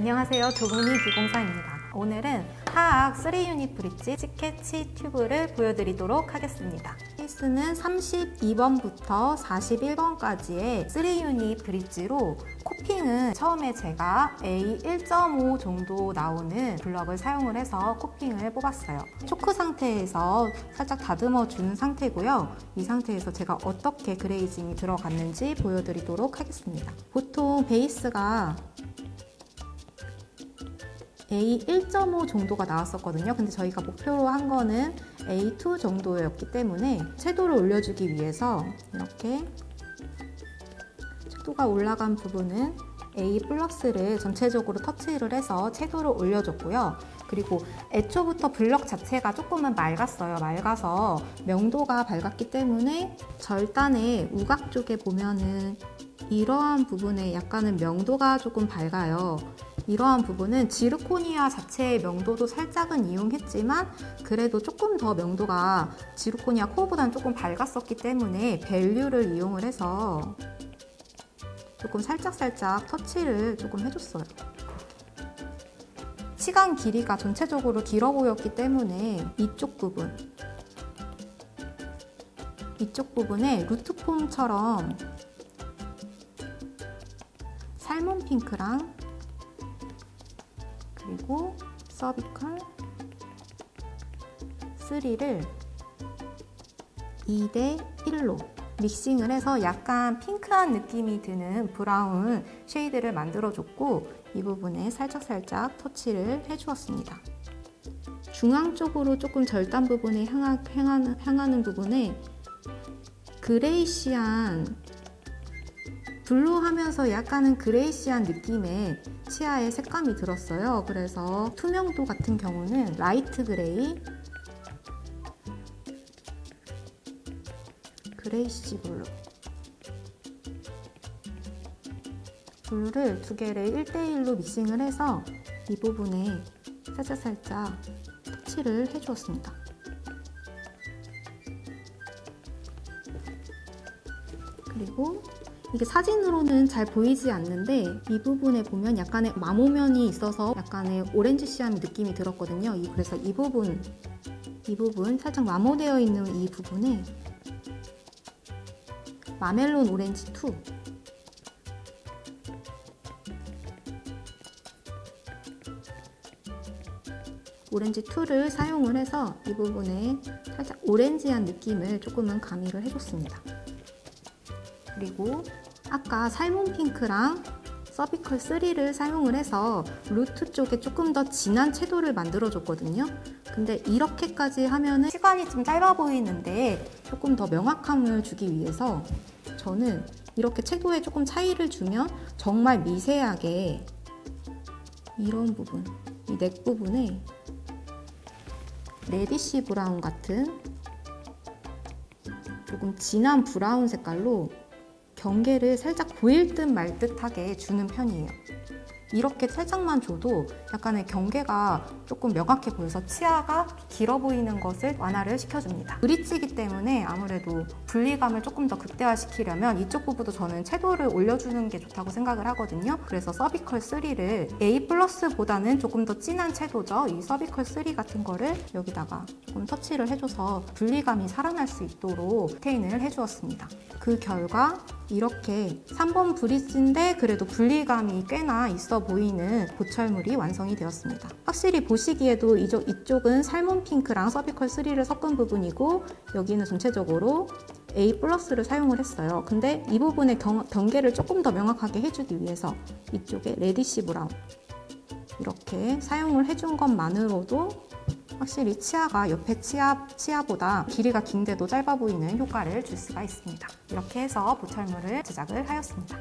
안녕하세요. 조문희 기공사입니다. 오늘은 하악 3유닛 브릿지 스케치 튜브를 보여드리도록 하겠습니다. 케이스는 32번부터 41번까지의 3유닛 브릿지로 코핑은 처음에 제가 A 1.5 정도 나오는 블럭을 사용을 해서 코핑을 뽑았어요. 초크 상태에서 살짝 다듬어 준 상태고요. 이 상태에서 제가 어떻게 그레이징이 들어갔는지 보여드리도록 하겠습니다. 보통 베이스가 A 1.5 정도가 나왔었거든요. 근데 저희가 목표로 한 거는 A2 정도였기 때문에 채도를 올려주기 위해서 이렇게 채도가 올라간 부분은 A 플러스를 전체적으로 터치를 해서 채도를 올려줬고요. 그리고 애초부터 블럭 자체가 조금은 맑았어요. 맑아서 명도가 밝았기 때문에 절단의 우각 쪽에 보면은 이러한 부분에 약간은 명도가 조금 밝아요. 이러한 부분은 지르코니아 자체의 명도도 살짝은 이용했지만 그래도 조금 더 명도가 지르코니아 코어보다는 조금 밝았었기 때문에 밸류를 이용을 해서 조금 살짝살짝 터치를 조금 해줬어요. 시간 길이가 전체적으로 길어 보였기 때문에 이쪽 부분 이쪽 부분에 루트폼처럼 살몬 핑크랑 그리고 서비컬 3를 2대 1로 믹싱을 해서 약간 핑크한 느낌이 드는 브라운 쉐이드를 만들어줬고 이 부분에 살짝살짝 터치를 해주었습니다. 중앙 쪽으로 조금 절단 부분에 향하, 향하는, 향하는 부분에 그레이시한 블루 하면서 약간은 그레이시한 느낌의 치아의 색감이 들었어요. 그래서 투명도 같은 경우는 라이트 그레이, 그레이시 블루. 블루를 두 개를 1대1로 믹싱을 해서 이 부분에 살짝살짝 터치를 해주었습니다. 그리고 이게 사진으로는 잘 보이지 않는데 이 부분에 보면 약간의 마모면이 있어서 약간의 오렌지 시암 느낌이 들었거든요. 이- 그래서 이 부분, 이 부분 살짝 마모되어 있는 이 부분에 마멜론 오렌지 2 오렌지 2를 사용을 해서 이 부분에 살짝 오렌지한 느낌을 조금은 가미를 해줬습니다. 그리고 아까 살몬 핑크랑 서비컬 3를 사용을 해서 루트 쪽에 조금 더 진한 채도를 만들어 줬거든요. 근데 이렇게까지 하면은 시간이 좀 짧아 보이는데 조금 더 명확함을 주기 위해서 저는 이렇게 채도에 조금 차이를 주면 정말 미세하게 이런 부분, 이 넥 부분에 레디시 브라운 같은 조금 진한 브라운 색깔로 경계를 살짝 보일 듯 말 듯하게 주는 편이에요. 이렇게 살짝만 줘도 약간의 경계가 조금 명확해 보여서 치아가 길어 보이는 것을 완화를 시켜줍니다. 브릿지이기 때문에 아무래도 분리감을 조금 더 극대화시키려면 이쪽 부분도 저는 채도를 올려주는 게 좋다고 생각을 하거든요. 그래서 서비컬 3를 A 플러스보다는 조금 더 진한 채도죠. 이 서비컬 3 같은 거를 여기다가 조금 터치를 해줘서 분리감이 살아날 수 있도록 스테인을 해주었습니다. 그 결과 이렇게 3번 브릿지인데 그래도 분리감이 꽤나 있어 보이는 보철물이 완성이 되었습니다. 확실히 보시기에도 이쪽, 이쪽은 살몬 핑크랑 서비컬 3를 섞은 부분이고 여기는 전체적으로 A 플러스를 사용을 했어요. 근데 이 부분의 경, 경계를 조금 더 명확하게 해주기 위해서 이쪽에 레디시 브라운 이렇게 사용을 해준 것만으로도 확실히 치아가 옆에 치아, 치아보다 길이가 긴데도 짧아 보이는 효과를 줄 수가 있습니다. 이렇게 해서 보철물을 제작을 하였습니다.